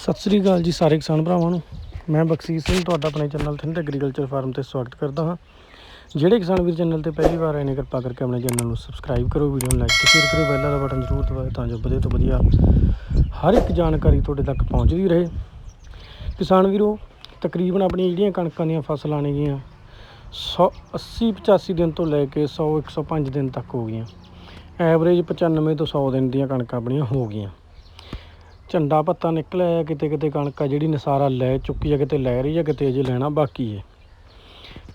ਸਤਿ ਸ੍ਰੀ ਅਕਾਲ ਜੀ ਸਾਰੇ ਕਿਸਾਨ ਭਰਾਵਾਂ ਨੂੰ। ਮੈਂ ਬਖਸ਼ੀਸ਼ ਸਿੰਘ, ਤੁਹਾਡਾ ਆਪਣੇ ਚੈਨਲ ਥਿੰਦ ਐਗਰੀਕਲਚਰ ਫਾਰਮ ਤੇ ਸਵਾਗਤ ਕਰਦਾ ਹਾਂ। ਜਿਹੜੇ ਕਿਸਾਨ ਵੀਰ ਚੈਨਲ ਤੇ ਪਹਿਲੀ ਵਾਰ ਆਏ ਨੇ, ਕਿਰਪਾ ਕਰਕੇ ਆਪਣੇ ਚੈਨਲ ਨੂੰ ਸਬਸਕ੍ਰਾਈਬ ਕਰੋ ਵੀਡੀਓ ਨੂੰ ਲਾਈਕ ਤੇ ਸ਼ੇਅਰ ਕਰੋ ਬੈਲ ਵਾਲਾ ਬਟਨ ਜ਼ਰੂਰ ਦਬਾਓ ਤਾਂ ਜੋ ਵਧੀਆ ਤੋਂ ਵਧੀਆ ਹਰ ਇੱਕ ਜਾਣਕਾਰੀ ਤੁਹਾਡੇ ਤੱਕ ਪਹੁੰਚਦੀ ਰਹੇ। ਕਿਸਾਨ ਵੀਰੋ, ਤਕਰੀਬਨ ਆਪਣੀਆਂ ਜਿਹੜੀਆਂ ਕਣਕਾਂ ਦੀਆਂ ਫਸਲਾਂ ਨੇਗੀਆਂ 100 80 85 ਦਿਨ ਤੋਂ ਲੈ ਕੇ 100 105 ਦਿਨ ਤੱਕ ਹੋ ਗਈਆਂ। ਐਵਰੇਜ 95 ਤੋਂ 100 ਦਿਨ ਦੀਆਂ ਕਣਕਾਂ ਆਪਣੀਆਂ ਹੋ ਗਈਆਂ। ਝੰਡਾ ਪੱਤਾ ਨਿਕਲਿਆ ਆ, ਕਿਤੇ ਕਿਤੇ ਕਣਕ ਆ ਜਿਹੜੀ ਨਸਾਰਾ ਲੈ ਚੁੱਕੀ ਆ, ਕਿਤੇ ਲੈ ਰਹੀ ਆ, ਕਿਤੇ ਅਜੇ ਲੈਣਾ ਬਾਕੀ ਹੈ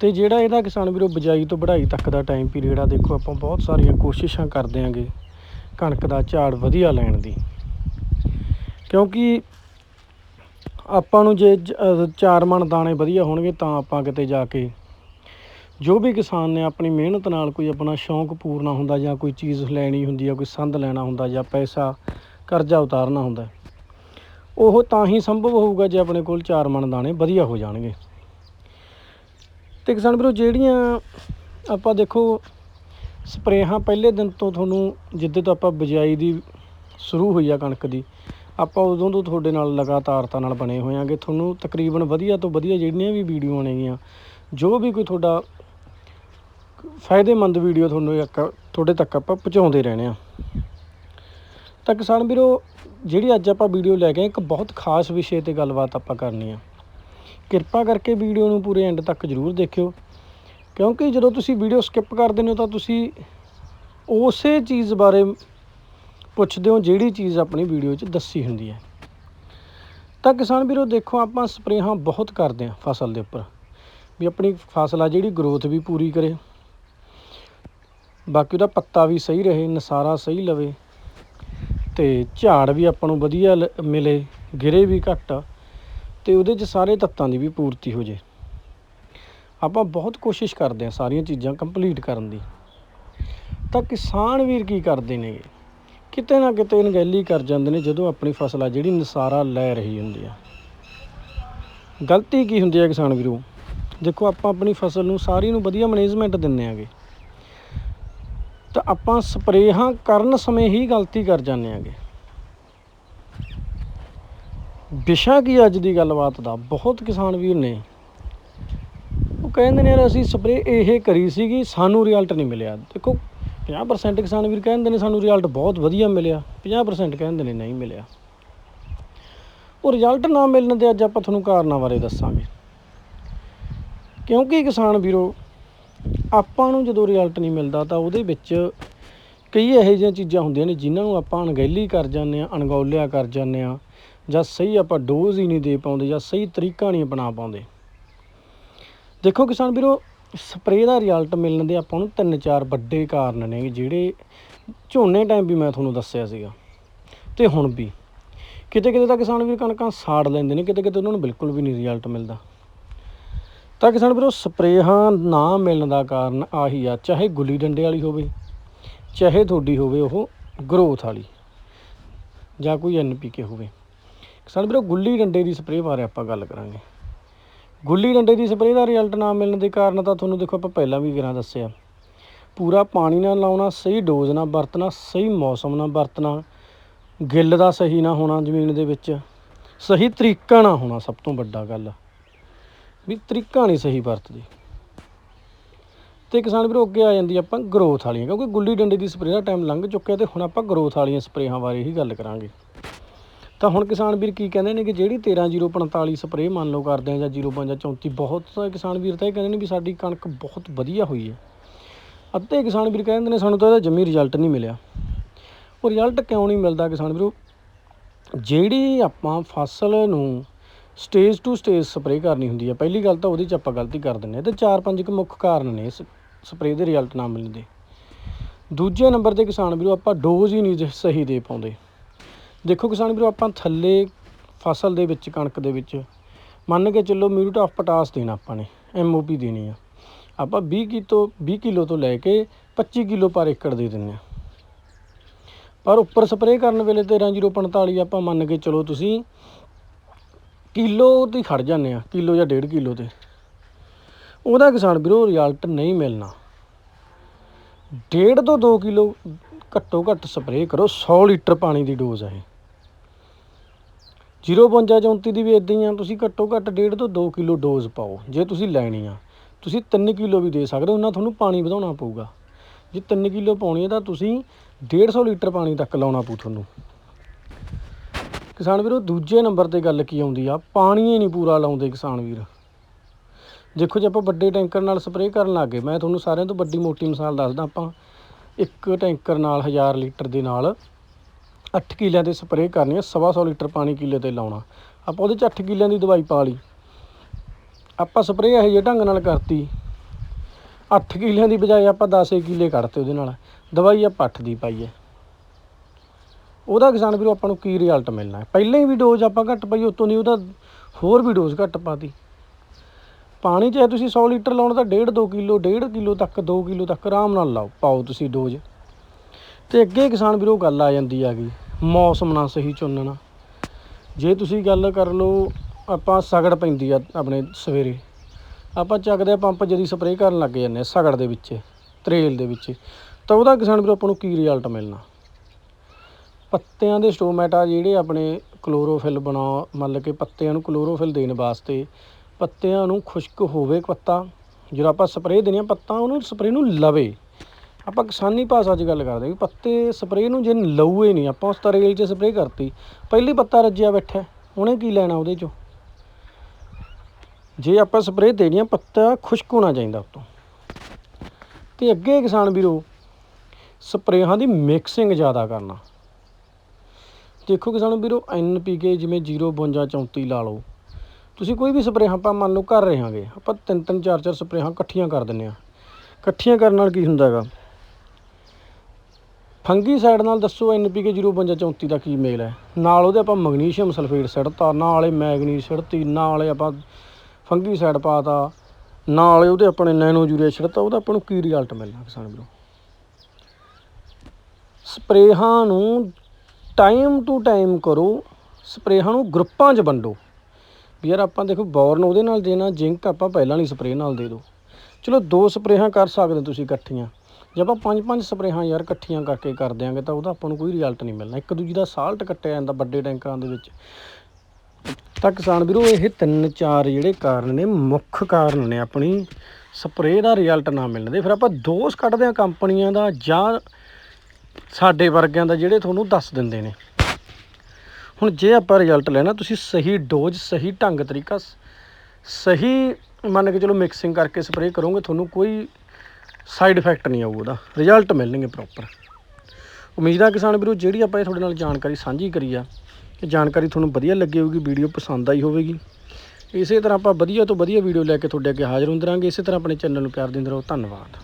ਤੇ ਜਿਹੜਾ ਇਹਦਾ ਕਿਸਾਨ ਵੀਰੋ ਬਿਜਾਈ ਤੋਂ ਵਢਾਈ ਤੱਕ ਦਾ ਟਾਈਮ ਪੀਰੀਅਡ ਆ, ਦੇਖੋ ਆਪਾਂ ਬਹੁਤ ਸਾਰੀਆਂ ਕੋਸ਼ਿਸ਼ਾਂ ਕਰਦੇ ਆਂਗੇ ਕਣਕ ਦਾ ਝਾੜ ਵਧੀਆ ਲੈਣ ਦੀ। ਕਿਉਂਕਿ ਆਪਾਂ ਨੂੰ ਜੇ ਚਾਰ ਮਣ ਦਾਣੇ ਵਧੀਆ ਹੋਣਗੇ ਤਾਂ ਆਪਾਂ ਕਿਤੇ ਜਾ ਕੇ ਜੋ ਵੀ ਕਿਸਾਨ ਨੇ ਆਪਣੀ ਮਿਹਨਤ ਨਾਲ ਕੋਈ ਆਪਣਾ ਸ਼ੌਂਕ ਪੂਰਨਾ ਹੁੰਦਾ ਜਾਂ ਕੋਈ ਚੀਜ਼ ਲੈਣੀ ਹੁੰਦੀ ਆ, ਕੋਈ ਸੰਦ ਲੈਣਾ ਹੁੰਦਾ ਜਾਂ ਪੈਸਾ, ਕਰਜ਼ਾ ਉਤਾਰਨਾ ਹੁੰਦਾ। ਉਹ ਤਾਂ ਹੀ ਸੰਭਵ ਹੋਊਗਾ ਜੇ ਆਪਣੇ ਕੋਲ ਚਾਰ ਮਣ ਦਾਣੇ ਵਧੀਆ ਹੋ ਜਾਣਗੇ। ਤੇ ਕਿਸਾਨ ਵੀਰੋ, ਜਿਹੜੀਆਂ ਆਪਾਂ ਦੇਖੋ, ਸਪਰੇਹਾਂ ਪਹਿਲੇ ਦਿਨ ਤੋਂ ਤੁਹਾਨੂੰ ਜਿੱਦੇ ਤੋਂ ਆਪਾਂ ਬਿਜਾਈ ਦੀ ਸ਼ੁਰੂ ਹੋਈ ਆ ਕਣਕ ਦੀ, ਆਪਾਂ ਉਦੋਂ ਤੋਂ ਤੁਹਾਡੇ ਨਾਲ ਲਗਾਤਾਰਤਾ ਨਾਲ ਬਣੇ ਹੋਏ ਹੋਇਆਂਗੇ ਤੁਹਾਨੂੰ ਤਕਰੀਬਨ ਵਧੀਆ ਤੋਂ ਵਧੀਆ ਜਿਹੜੀਆਂ ਵੀ ਵੀਡੀਓ ਨੇਗੀਆਂ ਜੋ ਵੀ ਕੋਈ ਤੁਹਾਡਾ ਫਾਇਦੇਮੰਦ ਵੀਡੀਓ ਤੁਹਾਨੂੰ ਤੁਹਾਡੇ ਤੱਕ ਆਪਾਂ ਪਹੁੰਚਾਉਂਦੇ ਰਹਿਣੇ ਆ। ਤਾਂ ਕਿਸਾਨ ਵੀਰੋ ਜਿਹੜੀ ਅੱਜ ਆਪਾਂ ਵੀਡੀਓ ਲੈ ਕੇ ਆਏ, ਇੱਕ ਬਹੁਤ ਖਾਸ ਵਿਸ਼ੇ ਤੇ ਗੱਲਬਾਤ ਆਪਾਂ ਕਰਨੀ ਆ। ਕਿਰਪਾ ਕਰਕੇ ਵੀਡੀਓ ਨੂੰ ਪੂਰੇ ਐਂਡ ਤੱਕ ਜ਼ਰੂਰ ਦੇਖਿਓ। ਕਿਉਂਕਿ ਜਦੋਂ ਤੁਸੀਂ ਵੀਡੀਓ ਸਕਿਪ ਕਰ ਦਿੰਦੇ ਹੋ ਤਾਂ ਤੁਸੀਂ ਉਸੇ ਚੀਜ਼ ਬਾਰੇ ਪੁੱਛਦੇ ਹੋ, ਜਿਹੜੀ ਚੀਜ਼ ਆਪਣੀ ਵੀਡੀਓ 'ਚ ਦੱਸੀ ਹੁੰਦੀ ਹੈ। ਤਾਂ ਕਿਸਾਨ ਵੀਰੋ, ਦੇਖੋ, ਆਪਾਂ ਸਪਰੇਹਾਂ ਬਹੁਤ ਕਰਦੇ ਹਾਂ ਫਸਲ ਦੇ ਉੱਪਰ। ਵੀ ਆਪਣੀ ਫਸਲ ਆ, ਜਿਹੜੀ ਗਰੋਥ ਵੀ ਪੂਰੀ ਕਰੇ। ਬਾਕੀ ਉਹਦਾ ਪੱਤਾ ਵੀ ਸਹੀ ਰਹੇ, ਨਸਾਰਾ ਸਹੀ ਲਵੇ। ਅਤੇ ਝਾੜ ਵੀ ਆਪਾਂ ਨੂੰ ਵਧੀਆ ਲ- ਮਿਲੇ, ਗਿਰੇ ਵੀ ਘੱਟ ਅਤੇ ਉਹਦੇ 'ਚ ਸਾਰੇ ਤੱਤਾਂ ਦੀ ਵੀ ਪੂਰਤੀ ਹੋ ਜੇ। ਆਪਾਂ ਬਹੁਤ ਕੋਸ਼ਿਸ਼ ਕਰਦੇ ਹਾਂ ਸਾਰੀਆਂ ਚੀਜ਼ਾਂ ਕੰਪਲੀਟ ਕਰਨ ਦੀ। ਤਾਂ ਕਿਸਾਨ ਵੀਰ ਕੀ ਕਰਦੇ ਨੇਗੇ? ਕਿਤੇ ਨਾ ਕਿਤੇ ਅਣਗਹਿਲੀ ਕਰ ਜਾਂਦੇ ਨੇ ਜਦੋਂ ਆਪਣੀ ਫਸਲ ਆ ਜਿਹੜੀ ਨਸਾਰਾ ਲੈ ਰਹੀ ਹੁੰਦੀ ਆ। ਗਲਤੀ ਕੀ ਹੁੰਦੀ ਹੈ ਕਿਸਾਨ ਵੀਰੋ? ਦੇਖੋ ਆਪਾਂ ਆਪਣੀ ਫਸਲ ਨੂੰ ਸਾਰੀ ਨੂੰ ਵਧੀਆ ਮੈਨੇਜਮੈਂਟ ਦਿੰਨੇ ਆਗੇ। ਤਾਂ ਆਪਾਂ ਸਪਰੇਹਾਂ ਕਰਨ ਸਮੇਂ ਹੀ ਗਲਤੀ ਕਰ ਜਾਂਦੇ ਆਗੇ। ਵਿਸ਼ਾ ਕੀ ਅੱਜ ਦੀ ਗੱਲਬਾਤ ਦਾ? ਬਹੁਤ ਕਿਸਾਨ ਵੀਰ ਨੇ। ਉਹ ਕਹਿੰਦੇ ਨੇ ਯਾਰ ਅਸੀਂ ਸਪਰੇ ਇਹ ਕਰੀ ਸੀਗੀ, ਸਾਨੂੰ ਰਿਜ਼ਲਟ ਨਹੀਂ ਮਿਲਿਆ। ਦੇਖੋ 50% ਕਿਸਾਨ ਵੀਰ ਕਹਿੰਦੇ ਨੇ ਸਾਨੂੰ ਰਿਜ਼ਲਟ ਬਹੁਤ ਵਧੀਆ ਮਿਲਿਆ। 50% ਕਹਿੰਦੇ ਨੇ ਨਹੀਂ ਮਿਲਿਆ। ਉਹ ਰਿਜ਼ਲਟ ਨਾ ਮਿਲਣ ਦੇ ਅੱਜ ਆਪਾਂ ਤੁਹਾਨੂੰ ਕਾਰਨਾਂ ਬਾਰੇ ਦੱਸਾਂਗੇ। ਕਿਉਂਕਿ ਕਿਸਾਨ ਵੀਰੋ ਆਪਾਂ ਨੂੰ ਜਦੋਂ ਰਿਜ਼ਲਟ ਨਹੀਂ ਮਿਲਦਾ ਤਾਂ ਉਹਦੇ ਵਿੱਚ ਕਈ ਇਹੋ ਜਿਹੀਆਂ ਚੀਜ਼ਾਂ ਹੁੰਦੀਆਂ ਨੇ ਜਿਨ੍ਹਾਂ ਨੂੰ ਆਪਾਂ ਅਣਗਹਿਲੀ ਕਰ ਜਾਂਦੇ ਹਾਂ, ਅਣਗੌਲਿਆ ਕਰ ਜਾਂਦੇ ਹਾਂ ਜਾਂ ਸਹੀ ਆਪਾਂ ਡੋਜ਼ ਹੀ ਨਹੀਂ ਦੇ ਪਾਉਂਦੇ ਜਾਂ ਸਹੀ ਤਰੀਕਾ ਨਹੀਂ ਅਪਣਾ ਪਾਉਂਦੇ। ਦੇਖੋ ਕਿਸਾਨ ਵੀਰੋ ਸਪਰੇਅ ਦਾ ਰਿਜ਼ਲਟ ਮਿਲਣ ਦੇ ਆਪਾਂ ਨੂੰ ਤਿੰਨ ਚਾਰ ਵੱਡੇ ਕਾਰਨ ਨੇ ਜਿਹੜੇ ਝੋਨੇ ਟਾਈਮ ਵੀ ਮੈਂ ਤੁਹਾਨੂੰ ਦੱਸਿਆ ਸੀਗਾ। ਤੇ ਹੁਣ ਵੀ ਕਿਤੇ ਕਿਤੇ ਤਾਂ ਕਿਸਾਨ ਵੀਰ ਕਣਕਾਂ ਸਾੜ ਲੈਂਦੇ ਨੇ ਕਿਤੇ ਕਿਤੇ ਉਹਨਾਂ ਨੂੰ ਬਿਲਕੁਲ ਵੀ ਨਹੀਂ ਰਿਜ਼ਲਟ ਮਿਲਦਾ। ਤਾਂ ਕਿਸਾਨ ਵੀਰੋ, ਸਪਰੇਹਾਂ ਨਾ ਮਿਲਣ ਦਾ ਕਾਰਨ ਆਹੀ ਆ, ਚਾਹੇ ਗੁੱਲੀ ਡੰਡੇ ਵਾਲੀ ਹੋਵੇ, ਚਾਹੇ ਤੁਹਾਡੀ ਹੋਵੇ ਉਹ ਗਰੋਥ ਵਾਲੀ, ਜਾਂ ਕੋਈ ਐਨਪੀਕੇ ਹੋਵੇ। ਕਿਸਾਨ ਵੀਰੋ, ਗੁੱਲੀ ਡੰਡੇ ਦੀ ਸਪਰੇਅ ਬਾਰੇ ਆਪਾਂ ਗੱਲ ਕਰਾਂਗੇ। ਗੁੱਲੀ ਡੰਡੇ ਦੀ ਸਪਰੇਅ ਦਾ ਰਿਜ਼ਲਟ ਨਾ ਮਿਲਣ ਦੇ ਕਾਰਨ ਤਾਂ ਤੁਹਾਨੂੰ ਦੇਖੋ, ਆਪਾਂ ਪਹਿਲਾਂ ਵੀ ਕਿਰਾਂ ਦੱਸਿਆ। ਪੂਰਾ ਪਾਣੀ ਨਾਲ ਲਾਉਣਾ, ਸਹੀ ਡੋਜ਼ ਨਾਲ ਵਰਤਣਾ, ਸਹੀ ਮੌਸਮ ਨਾਲ ਵਰਤਣਾ, ਗਿੱਲ ਦਾ ਸਹੀ ਨਾ ਹੋਣਾ ਜ਼ਮੀਨ ਦੇ ਵਿੱਚ, ਸਹੀ ਤਰੀਕਾ ਨਾ ਹੋਣਾ ਸਭ ਤੋਂ ਵੱਡਾ ਗੱਲ। ਵੀ ਤਰੀਕਾ ਨਹੀਂ ਸਹੀ ਵਰਤਦੇ। ਤੇ ਕਿਸਾਨ ਵੀਰੋ, ਅੱਗੇ ਆ ਜਾਂਦੀ ਆਪਾਂ ਗਰੋਥ ਵਾਲੀਆਂ, ਕਿਉਂਕਿ ਗੁੱਲੀ ਡੰਡੇ ਦੀ ਸਪਰੇਅ ਦਾ ਟਾਈਮ ਲੰਘ ਚੁੱਕਿਆ ਤੇ ਹੁਣ ਆਪਾਂ ਗਰੋਥ ਵਾਲੀਆਂ ਸਪਰੇਹਾਂ ਬਾਰੇ ਹੀ ਗੱਲ ਕਰਾਂਗੇ। ਤਾਂ ਹੁਣ ਕਿਸਾਨ ਵੀਰ ਕੀ ਕਹਿੰਦੇ ਨੇ ਕਿ ਜਿਹੜੀ 13045 ਸਪਰੇਅ ਮੰਨ ਲਓ ਕਰਦੇ ਆ ਜਾਂ 05 ਜਾਂ 34 ਬਹੁਤ ਸਾਰੇ ਕਿਸਾਨ ਵੀਰ ਤਾਂ ਇਹ ਕਹਿੰਦੇ ਨੇ ਵੀ ਸਾਡੀ ਕਣਕ ਬਹੁਤ ਵਧੀਆ ਹੋਈ ਹੈ। ਅੱਧੇ ਕਿਸਾਨ ਵੀਰ ਕਹਿੰਦੇ ਨੇ ਸਾਨੂੰ ਤਾਂ ਇਹਦਾ ਜਮੀ ਰਿਜ਼ਲਟ ਨਹੀਂ ਮਿਲਿਆ। ਉਹ ਰਿਜ਼ਲਟ ਕਿਉਂ ਨਹੀਂ ਮਿਲਦਾ ਕਿਸਾਨ ਵੀਰੋ? ਜਿਹੜੀ ਆਪਾਂ ਫਸਲ ਨੂੰ ਸਟੇਜ ਟੂ ਸਟੇਜ ਸਪਰੇਅ ਕਰਨੀ ਹੁੰਦੀ ਹੈ ਪਹਿਲੀ ਗੱਲ ਤਾਂ ਉਹਦੇ 'ਚ ਆਪਾਂ ਗਲਤੀ ਕਰ ਦਿੰਦੇ ਹਾਂ ਤੇ ਚਾਰ ਪੰਜ ਕੁ ਮੁੱਖ ਕਾਰਨ ਨੇ ਇਸ ਸਪਰੇਅ ਦੇ ਰਿਜ਼ਲਟ ਨਾ ਮਿਲਣ ਦੇ। ਦੂਜੇ ਨੰਬਰ ਤੇ ਕਿਸਾਨ ਵੀਰੋ, ਆਪਾਂ ਡੋਜ਼ ਹੀ ਨਹੀਂ ਦੇ- ਸਹੀ ਦੇ ਪਾਉਂਦੇ। ਦੇਖੋ ਕਿਸਾਨ ਵੀਰੋ, ਆਪਾਂ ਥੱਲੇ ਫਸਲ ਦੇ ਵਿੱਚ, ਕਣਕ ਦੇ ਵਿੱਚ ਮੰਨ ਕੇ ਚੱਲੋ ਮਿਊਟ ਆਫ ਪੋਟਾਸ ਦੇਣਾ ਆਪਾਂ ਨੇ ਐਮਓਪੀ ਦੇਣੀ ਆ। ਆਪਾਂ 20 ਕਿਲੋ 20 ਕਿਲੋ ਤੋਂ ਲੈ ਕੇ 25 ਕਿਲੋ ਪਰ ਏਕੜ ਦੇ ਦਿੰਦੇ ਆ। ਪਰ ਉੱਪਰ ਸਪਰੇਅ ਕਰਨ ਵੇਲੇ 13045 ਆਪਾਂ ਮੰਨ ਕੇ ਚਲੋ ਤੁਸੀਂ ਕਿਲੋ ਤੇ ਹੀ ਖੜ ਜਾਂਦੇ ਆ, ਕਿਲੋ ਜਾਂ 1.5 ਕਿਲੋ ਤੇ। ਉਹਦਾ ਕਿਸਾਨ ਵੀਰੋ ਰਿਜ਼ਲਟ ਨਹੀਂ ਮਿਲਣਾ। 1.5 ਤੋਂ 2 ਕਿਲੋ ਘੱਟੋ ਘੱਟ ਸਪਰੇਅ ਕਰੋ 100 ਲੀਟਰ ਪਾਣੀ ਦੀ ਡੋਜ਼ ਹੈ ਇਹ। 052 34 ਦੀ ਵੀ ਇਦਾਂ ਹੀ ਆ, ਤੁਸੀਂ ਘੱਟੋ ਘੱਟ 1.5 ਤੋਂ 2 ਕਿਲੋ ਡੋਜ਼ ਪਾਓ, ਜੇ ਤੁਸੀਂ ਲੈਣੀ ਆ। ਤੁਸੀਂ 3 ਕਿਲੋ ਵੀ ਦੇ ਸਕਦੇ ਹੋ, ਉਹਨਾਂ ਤੁਹਾਨੂੰ ਪਾਣੀ ਵਧਾਉਣਾ ਪਊਗਾ। ਜੇ 3 ਕਿਲੋ ਪਾਉਣੀ ਹੈ ਤਾਂ ਤੁਸੀਂ 150 ਲੀਟਰ ਪਾਣੀ ਤੱਕ ਲਾਉਣਾ ਪਊ ਤੁਹਾਨੂੰ। ਕਿਸਾਨ ਵੀਰੋ, ਦੂਜੇ ਨੰਬਰ ਤੇ ਗੱਲ ਕੀ ਆਉਂਦੀ ਆ? ਪਾਣੀ ਹੀ ਨਹੀਂ ਪੂਰਾ ਲਾਉਂਦੇ ਕਿਸਾਨ ਵੀਰ। ਦੇਖੋ ਜੇ, ਆਪਾਂ ਵੱਡੇ ਟੈਂਕਰ ਨਾਲ ਸਪਰੇਅ ਕਰਨ ਲੱਗੇ। ਮੈਂ ਤੁਹਾਨੂੰ ਸਾਰਿਆਂ ਤੋਂ ਵੱਡੀ ਮੋਟੀ ਮਿਸਾਲ ਦੱਸਦਾ ਆਪਾਂ। ਇੱਕ ਟੈਂਕਰ ਨਾਲ 1000 ਲੀਟਰ ਦੇ ਨਾਲ 8 ਕਿੱਲਿਆਂ 'ਤੇ ਸਪਰੇਅ ਕਰਨੀ ਹੈ ਸਵਾ ਸੌ ਲੀਟਰ ਪਾਣੀ ਕਿੱਲੇ ਤੇ ਲਾਉਣਾ। ਆਪਾਂ ਉਹਦੇ ਚ 8 ਕਿੱਲਿਆਂ ਦੀ ਦਵਾਈ ਪਾ ਲਈ। ਆਪਾਂ ਸਪਰੇਅ ਇਹੋ ਜਿਹੇ ਢੰਗ ਨਾਲ ਕਰਤੀ। 8 ਕਿੱਲਿਆਂ ਦੀ ਬਜਾਏ ਆਪਾਂ 10 ਕਿੱਲੇ ਕੱਢਤੇ ਉਹਦੇ ਨਾਲ। ਦਵਾਈ ਆਪਾਂ 8 ਦੀ ਪਾਈ ਹੈ। ਉਹਦਾ ਕਿਸਾਨ ਵੀਰੋ ਆਪਾਂ ਨੂੰ ਕੀ ਰਿਜ਼ਲਟ ਮਿਲਣਾ ਹੈ? ਪਹਿਲਾਂ ਹੀ ਵੀ ਡੋਜ਼ ਆਪਾਂ ਘੱਟ ਪਾਈ, ਉਤੋਂ ਨਹੀਂ ਉਹਦਾ ਹੋਰ ਵੀ ਡੋਜ਼ ਘੱਟ ਪਾਤੀ। ਪਾਣੀ ਚਾਹੇ ਤੁਸੀਂ 100 ਲੀਟਰ ਲਾਉਣਾ ਤਾਂ 1.5 2 ਕਿਲੋ 1.5 ਕਿਲੋ ਤੱਕ 2 ਕਿਲੋ ਤੱਕ ਆਰਾਮ ਨਾਲ ਲਾਓ, ਪਾਓ ਤੁਸੀਂ ਡੋਜ਼ ਤੇ ਅੱਗੇ ਕਿਸਾਨ ਵੀਰੋ ਗੱਲ ਆ ਜਾਂਦੀ ਹੈਗੀ ਮੌਸਮ ਨਾਲ ਸਹੀ ਚੁਣਨਾ। ਜੇ ਤੁਸੀਂ ਗੱਲ ਕਰ ਲਓ, ਆਪਾਂ ਸਗੜ ਪੈਂਦੀ ਆ ਆਪਣੇ ਸਵੇਰੇ। ਆਪਾਂ ਚੱਕਦੇ ਆ ਪੰਪ ਜਦੀ ਸਪਰੇਅ ਕਰਨ ਲੱਗ ਜਾਂਦੇ ਆ, ਸਗੜ ਦੇ ਵਿੱਚ, ਤਰੇਲ ਦੇ ਵਿੱਚ। ਤਾਂ ਉਹਦਾ ਕਿਸਾਨ ਵੀਰੋ ਆਪਾਂ ਨੂੰ ਕੀ ਰਿਜ਼ਲਟ ਮਿਲਣਾ? ਪੱਤਿਆਂ ਦੇ ਸਟੋਮੈਟਾ ਜਿਹੜੇ ਆਪਣੇ ਕਲੋਰੋਫਿਲ ਬਣਾ ਮਤਲਬ ਕਿ ਪੱਤਿਆਂ ਨੂੰ ਕਲੋਰੋਫਿਲ ਦੇਣ ਵਾਸਤੇ, ਪੱਤਿਆਂ ਨੂੰ ਖੁਸ਼ਕ ਹੋਵੇ ਪੱਤਾ, ਜਦੋਂ ਆਪਾਂ ਸਪਰੇਅ ਦੇਣੀ ਆ ਪੱਤਾ, ਉਹਨੂੰ ਸਪਰੇਅ ਨੂੰ ਲਵੇ। ਆਪਾਂ ਕਿਸਾਨੀ ਭਾਸ਼ਾ 'ਚ ਗੱਲ ਕਰਦੇ ਵੀ ਪੱਤੇ ਸਪਰੇਅ ਨੂੰ ਜੇ ਲਊਏ ਨਹੀਂ, ਆਪਾਂ ਉਸ ਤਰੇਲ 'ਚ ਸਪਰੇਅ ਕਰਤੀ, ਪਹਿਲੀ ਪੱਤਾ ਰੱਜਿਆ ਬੈਠਾ, ਉਹਨੇ ਕੀ ਲੈਣਾ ਉਹਦੇ 'ਚੋਂ? ਜੇ ਆਪਾਂ ਸਪਰੇਅ ਦੇਣੀ ਆ, ਪੱਤਾ ਖੁਸ਼ਕ ਹੋਣਾ ਚਾਹੀਦਾ ਉਤੋਂ। ਤੇ ਅੱਗੇ ਕਿਸਾਨ ਵੀਰੋ, ਸਪਰੇਹਾਂ ਦੀ ਮਿਕਸਿੰਗ ਜ਼ਿਆਦਾ ਕਰਨਾ। ਦੇਖੋ ਕਿਸਾਨ ਵੀਰੋ ਐਨਪੀਕੇ ਜਿਵੇਂ 052 34 ਲਾ ਲਓ। ਤੁਸੀਂ ਕੋਈ ਵੀ ਸਪਰੇਹਾਂ ਆਪਾਂ ਮੰਨ ਲਓ ਕਰ ਰਹੇ ਹਾਂਗੇ, ਆਪਾਂ ਤਿੰਨ ਤਿੰਨ ਚਾਰ ਚਾਰ ਸਪਰੇਹਾਂ ਇਕੱਠੀਆਂ ਕਰ ਦਿੰਨੇ ਆ ਇਕੱਠੀਆਂ ਕਰਨ ਨਾਲ ਕੀ ਹੁੰਦਾ ਹੈਗਾ? ਫੰਗੀ ਸਾਈਡ ਨਾਲ ਦੱਸੋ ਐਨਪੀਕੇ 052 34 ਦਾ ਕੀ ਮੇਲ ਹੈ? ਨਾਲ ਉਹਦੇ ਆਪਾਂ ਮੈਗਨੀਸ਼ੀਅਮ ਸਲਫੇਟ ਸਿੱਟਤਾ ਨਾਲੇ ਮੈਗਨੀਜ਼ ਸਿੱਟਤੀ ਨਾਲੇ ਆਪਾਂ ਫੰਗੀ ਸਾਈਡ ਪਾਤਾ ਨਾਲੇ ਉਹਦੇ ਆਪਣੇ ਨੈਨੋ ਯੂਰੀਆ ਸਿੱਟਤਾ ਉਹਦਾ ਆਪਾਂ ਨੂੰ ਕੀ ਰਿਜ਼ਲਟ ਮਿਲਣਾ ਕਿਸਾਨ ਵੀਰੋ? ਸਪਰੇਹਾਂ ਨੂੰ ਟਾਈਮ ਟੂ ਟਾਈਮ ਕਰੋ, ਸਪਰੇਹਾਂ ਨੂੰ ਗਰੁੱਪਾਂ 'ਚ ਵੰਡੋ। ਵੀ ਯਾਰ ਆਪਾਂ ਦੇਖੋ ਬੋਰਨ ਉਹਦੇ ਨਾਲ ਦੇਣਾ, ਜਿੰਕ ਆਪਾਂ ਪਹਿਲਾਂ ਵਾਲੀ ਸਪਰੇਅ ਨਾਲ ਦੇ ਦਿਓ ਚਲੋ ਦੋ ਸਪਰੇਹਾਂ ਕਰ ਸਕਦੇ ਤੁਸੀਂ ਇਕੱਠੀਆਂ। ਜੇ ਆਪਾਂ ਪੰਜ ਪੰਜ ਸਪਰੇਹਾਂ ਯਾਰ ਇਕੱਠੀਆਂ ਕਰਕੇ ਕਰ ਦਿਆਂਗੇ ਤਾਂ ਉਹਦਾ ਆਪਾਂ ਨੂੰ ਕੋਈ ਰਿਜ਼ਲਟ ਨਹੀਂ ਮਿਲਣਾ। ਇੱਕ ਦੂਜੀ ਦਾ ਸਾਲਟ ਕੱਟਿਆ ਜਾਂਦਾ ਵੱਡੇ ਟੈਂਕਰਾਂ ਦੇ ਵਿੱਚ। ਤਾਂ ਕਿਸਾਨ ਵੀਰੋ, ਇਹ ਤਿੰਨ ਚਾਰ ਜਿਹੜੇ ਕਾਰਨ ਨੇ, ਮੁੱਖ ਕਾਰਨ ਨੇ ਆਪਣੀ। ਸਪਰੇਅ ਦਾ ਰਿਜ਼ਲਟ ਨਾ ਮਿਲਣ ਦੇ। ਫਿਰ ਆਪਾਂ ਦੋਸ਼ ਕੱਢਦੇ ਹਾਂ ਕੰਪਨੀਆਂ ਦਾ ਜਾਂ ਸਾਡੇ ਵਰਗਿਆਂ ਦਾ ਜਿਹੜੇ ਤੁਹਾਨੂੰ ਦੱਸ ਦਿੰਦੇ ਨੇ। ਹੁਣ ਜੇ ਆਪਾਂ ਰਿਜ਼ਲਟ ਲੈਣਾ, ਤੁਸੀਂ ਸਹੀ ਡੋਜ਼ ਸਹੀ ਢੰਗ ਤਰੀਕਾ ਸ- ਸਹੀ ਮੰਨ ਕੇ ਚਲੋ ਮਿਕਸਿੰਗ ਕਰਕੇ ਸਪਰੇਅ ਕਰੋਗੇ, ਤੁਹਾਨੂੰ ਕੋਈ ਸਾਈਡ ਇਫੈਕਟ ਨਹੀਂ ਆਊ ਉਹਦਾ। ਰਿਜ਼ਲਟ ਮਿਲਣਗੇ ਪ੍ਰੋਪਰ ਉਮੀਦ ਆ ਕਿਸਾਨ ਵੀਰੋ, ਜਿਹੜੀ ਆਪਾਂ ਇਹ ਤੁਹਾਡੇ ਨਾਲ ਜਾਣਕਾਰੀ ਸਾਂਝੀ ਕਰੀ ਆ ਕਿ ਜਾਣਕਾਰੀ ਤੁਹਾਨੂੰ ਵਧੀਆ ਲੱਗੀ ਹੋਊਗੀ, ਵੀਡੀਓ ਪਸੰਦ ਆਈ ਹੋਵੇਗੀ। ਇਸੇ ਤਰ੍ਹਾਂ ਆਪਾਂ ਵਧੀਆ ਤੋਂ ਵਧੀਆ ਵੀਡੀਓ ਲੈ ਕੇ ਤੁਹਾਡੇ ਅੱਗੇ ਹਾਜ਼ਰ ਹੁੰਦੇ ਰਹਾਂਗੇ। ਇਸੇ ਤਰ੍ਹਾਂ ਆਪਣੇ ਚੈਨਲ ਨੂੰ ਪਿਆਰ ਦਿੰਦੇ ਰਹੋ। ਧੰਨਵਾਦ।